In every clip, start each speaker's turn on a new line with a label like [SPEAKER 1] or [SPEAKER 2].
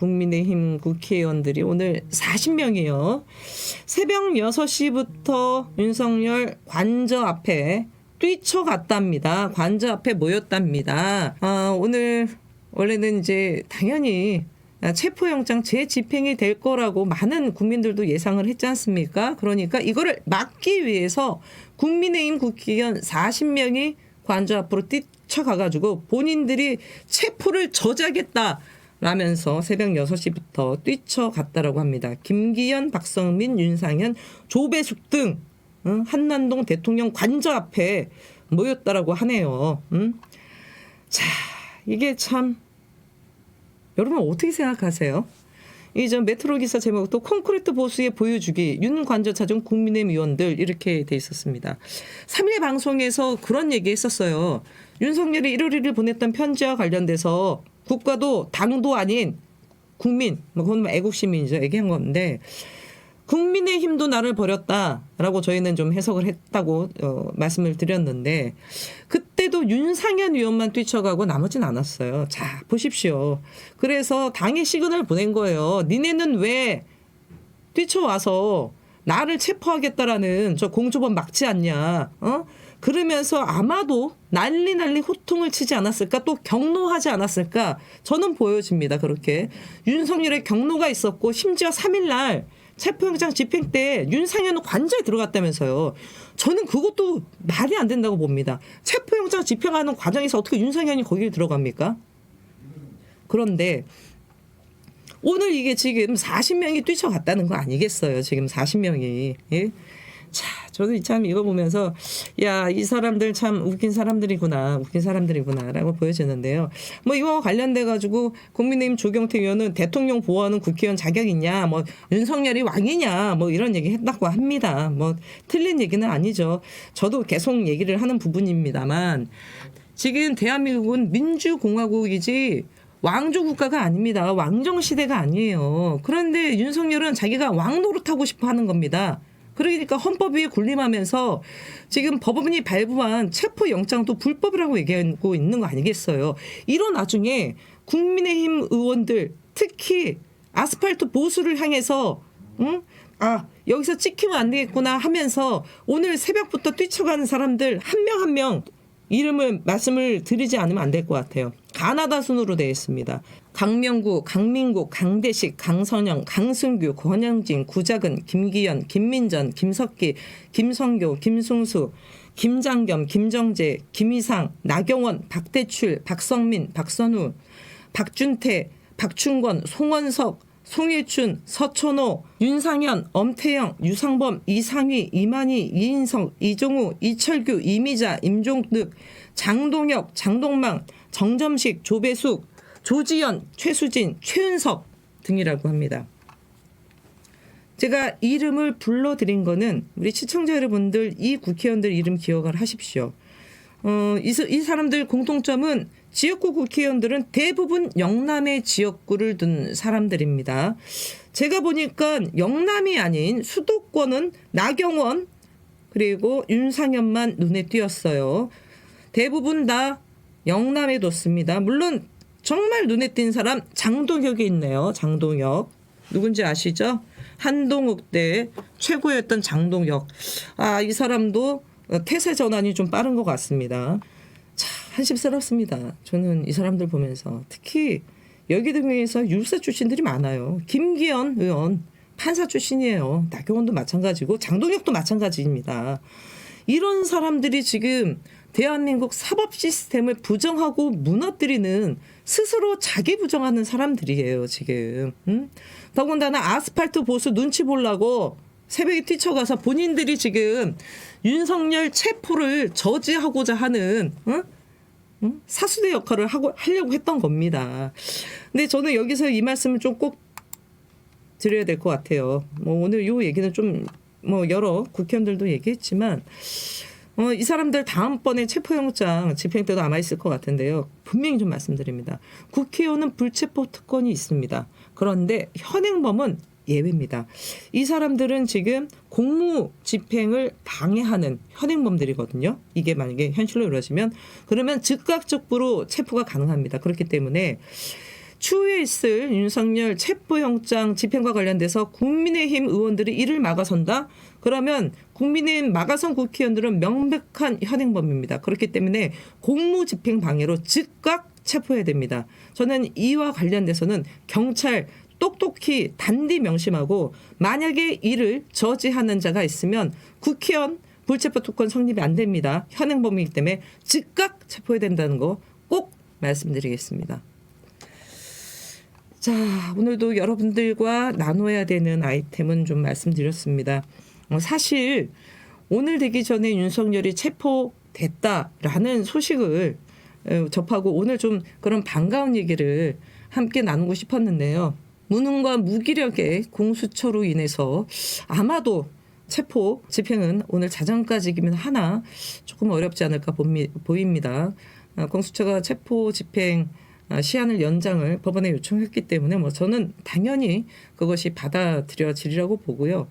[SPEAKER 1] 국민의힘 국회의원들이 오늘 40명이요. 새벽 6시부터 윤석열 관저 앞에 뛰쳐갔답니다. 관저 앞에 모였답니다. 아, 오늘 원래는 이제 당연히 체포영장 재집행이 될 거라고 많은 국민들도 예상을 했지 않습니까? 그러니까 이거를 막기 위해서 국민의힘 국회의원 40명이 관저 앞으로 뛰쳐가가지고 본인들이 체포를 저지하겠다. 라면서 새벽 6시부터 뛰쳐갔다라고 합니다. 김기현, 박성민, 윤상현, 조배숙 등 응? 한남동 대통령 관저 앞에 모였다라고 하네요. 응? 자, 이게 참 여러분 어떻게 생각하세요? 이저 메트로 기사 제목도 콘크리트 보수의 보여주기 윤 관저 찾은 국민의힘 의원들 이렇게 돼 있었습니다. 3일 방송에서 그런 얘기 했었어요. 윤석열이 1월 1일 보냈던 편지와 관련돼서 국가도 당도 아닌 국민, 뭐 그건 뭐 애국 시민이죠. 얘기한 건데 국민의 힘도 나를 버렸다라고 저희는 좀 해석을 했다고 어, 말씀을 드렸는데 그때도 윤상현 의원만 뛰쳐가고 나머진 않았어요. 자 보십시오. 그래서 당의 시그널 보낸 거예요. 니네는 왜 뛰쳐와서 나를 체포하겠다라는 저 공조범 막지 않냐? 어? 그러면서 아마도 난리 난리 호통을 치지 않았을까 또 경로하지 않았을까 저는 보여집니다 그렇게. 윤석열의 경로가 있었고 심지어 3일날 체포영장 집행 때 윤상현은 관저에 들어갔다면서요. 저는 그것도 말이 안 된다고 봅니다. 체포영장 집행하는 과정에서 어떻게 윤상현이 거기에 들어갑니까? 그런데 오늘 이게 지금 40명이 뛰쳐갔다는 거 아니겠어요 지금 40명이. 예? 자, 저도 참 이거 보면서 야, 이 사람들 참 웃긴 사람들이구나. 웃긴 사람들이구나라고 보여지는데요. 뭐 이거 관련돼 가지고 국민의힘 조경태 의원은 대통령 보호하는 국회의원 자격 있냐? 뭐 윤석열이 왕이냐? 뭐 이런 얘기 했다고 합니다. 뭐 틀린 얘기는 아니죠. 저도 계속 얘기를 하는 부분입니다만 지금 대한민국은 민주공화국이지 왕조 국가가 아닙니다. 왕정 시대가 아니에요. 그런데 윤석열은 자기가 왕 노릇하고 싶어 하는 겁니다. 그러니까 헌법 위에 군림하면서 지금 법원이 발부한 체포 영장도 불법이라고 얘기하고 있는 거 아니겠어요. 이런 나중에 국민의힘 의원들 특히 아스팔트 보수를 향해서 응? 아 여기서 찍히면 안 되겠구나 하면서 오늘 새벽부터 뛰쳐가는 사람들 한 명 한명 이름을 말씀을 드리지 않으면 안 될 것 같아요. 가나다 순으로 되어 있습니다. 강명구, 강민국, 강대식, 강선영, 강승규, 권영진, 구자근, 김기현, 김민전, 김석기, 김성교, 김승수, 김장겸, 김정재, 김희상, 나경원, 박대출, 박성민, 박선우, 박준태, 박충권, 송원석, 송일춘, 서천호, 윤상현, 엄태영, 유상범, 이상희, 이만희, 이인성, 이종우, 이철규, 이미자, 임종득, 장동혁, 장동망, 정점식, 조배숙, 조지연, 최수진, 최은석 등이라고 합니다. 제가 이름을 불러드린 거는 우리 시청자 여러분들 이 국회의원들 이름 기억을 하십시오. 어, 이, 사- 이 사람들 공통점은 지역구 국회의원들은 대부분 영남의 지역구를 둔 사람들입니다. 제가 보니까 영남이 아닌 수도권은 나경원 그리고 윤상현만 눈에 띄었어요. 대부분 다 영남에 뒀습니다. 물론 정말 눈에 띈 사람 장동혁이 있네요. 장동혁. 누군지 아시죠? 한동욱 때 최고였던 장동혁. 아, 이 사람도 어, 태세 전환이 좀 빠른 것 같습니다. 참 한심스럽습니다. 저는 이 사람들 보면서 특히 여기 등에서 율사 출신들이 많아요. 김기현 의원 판사 출신이에요. 나경원도 마찬가지고 장동혁도 마찬가지입니다. 이런 사람들이 지금 대한민국 사법 시스템을 부정하고 무너뜨리는 스스로 자기 부정하는 사람들이에요 지금. 음? 더군다나 아스팔트 보수 눈치 보려고 새벽에 뛰쳐가서 본인들이 지금 윤석열 체포를 저지하고자 하는 어? 응? 사수대 역할을 하고 하려고 했던 겁니다. 근데 저는 여기서 이 말씀을 좀 꼭 드려야 될 것 같아요. 뭐 오늘 요 얘기는 좀 뭐 여러 국회의원들도 얘기했지만 어, 이 사람들 다음번에 체포영장 집행 때도 아마 있을 것 같은데요. 분명히 좀 말씀드립니다. 국회의원은 불체포 특권이 있습니다. 그런데 현행범은 예외입니다. 이 사람들은 지금 공무 집행을 방해하는 현행범들이거든요. 이게 만약에 현실로 이루어지면 그러면 즉각적으로 체포가 가능합니다. 그렇기 때문에 추후에 있을 윤석열 체포영장 집행과 관련돼서 국민의힘 의원들이 이를 막아선다? 그러면 국민의힘 막아선 국회의원들은 명백한 현행범입니다. 그렇기 때문에 공무집행 방해로 즉각 체포해야 됩니다. 저는 이와 관련돼서는 경찰 똑똑히 단디 명심하고 만약에 이를 저지하는 자가 있으면 국회의원 불체포 특권 성립이 안 됩니다. 현행범이기 때문에 즉각 체포해야 된다는 거 꼭 말씀드리겠습니다. 자, 오늘도 여러분들과 나눠야 되는 아이템은 좀 말씀드렸습니다. 어, 사실 오늘 되기 전에 윤석열이 체포됐다라는 소식을 어, 접하고 오늘 좀 그런 반가운 얘기를 함께 나누고 싶었는데요. 무능과 무기력의 공수처로 인해서 아마도 체포 집행은 오늘 자정까지기면 하나 조금 어렵지 않을까 보입니다. 아, 공수처가 체포 집행 아, 시한을 연장을 법원에 요청했기 때문에 뭐 저는 당연히 그것이 받아들여지리라고 보고요.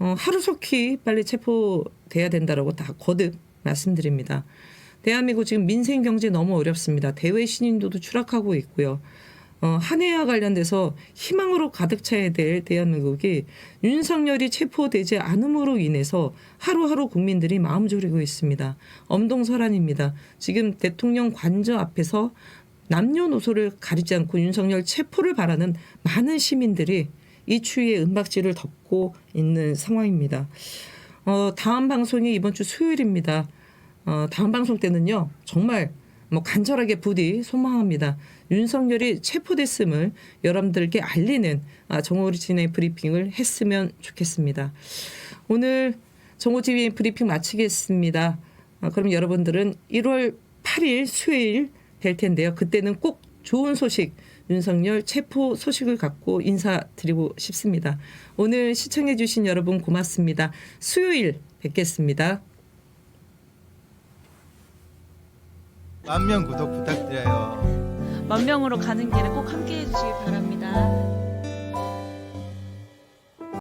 [SPEAKER 1] 어, 하루속히 빨리 체포돼야 된다라고 다 거듭 말씀드립니다. 대한민국 지금 민생 경제 너무 어렵습니다. 대외 신인도도 추락하고 있고요. 어, 한 해와 관련돼서 희망으로 가득 차야 될 대한민국이 윤석열이 체포되지 않음으로 인해서 하루하루 국민들이 마음 졸이고 있습니다. 엄동설안입니다. 지금 대통령 관저 앞에서 남녀노소를 가리지 않고 윤석열 체포를 바라는 많은 시민들이 이 추위에 은박지를 덮고 있는 상황입니다. 어, 다음 방송이 이번 주 수요일입니다. 어, 다음 방송 때는요, 정말 뭐 간절하게 부디 소망합니다. 윤석열이 체포됐음을 여러분들께 알리는 아, 정오리진의 브리핑을 했으면 좋겠습니다. 오늘 정오TV의 브리핑 마치겠습니다. 아, 그럼 여러분들은 1월 8일 수요일 뵐 텐데요. 그때는 꼭 좋은 소식, 윤석열 체포 소식을 갖고 인사드리고 싶습니다. 오늘 시청해주신 여러분 고맙습니다. 수요일 뵙겠습니다.
[SPEAKER 2] 만명 구독 부탁드려요.
[SPEAKER 3] 만 명으로 가는 길에 꼭 함께 해주시기 바랍니다.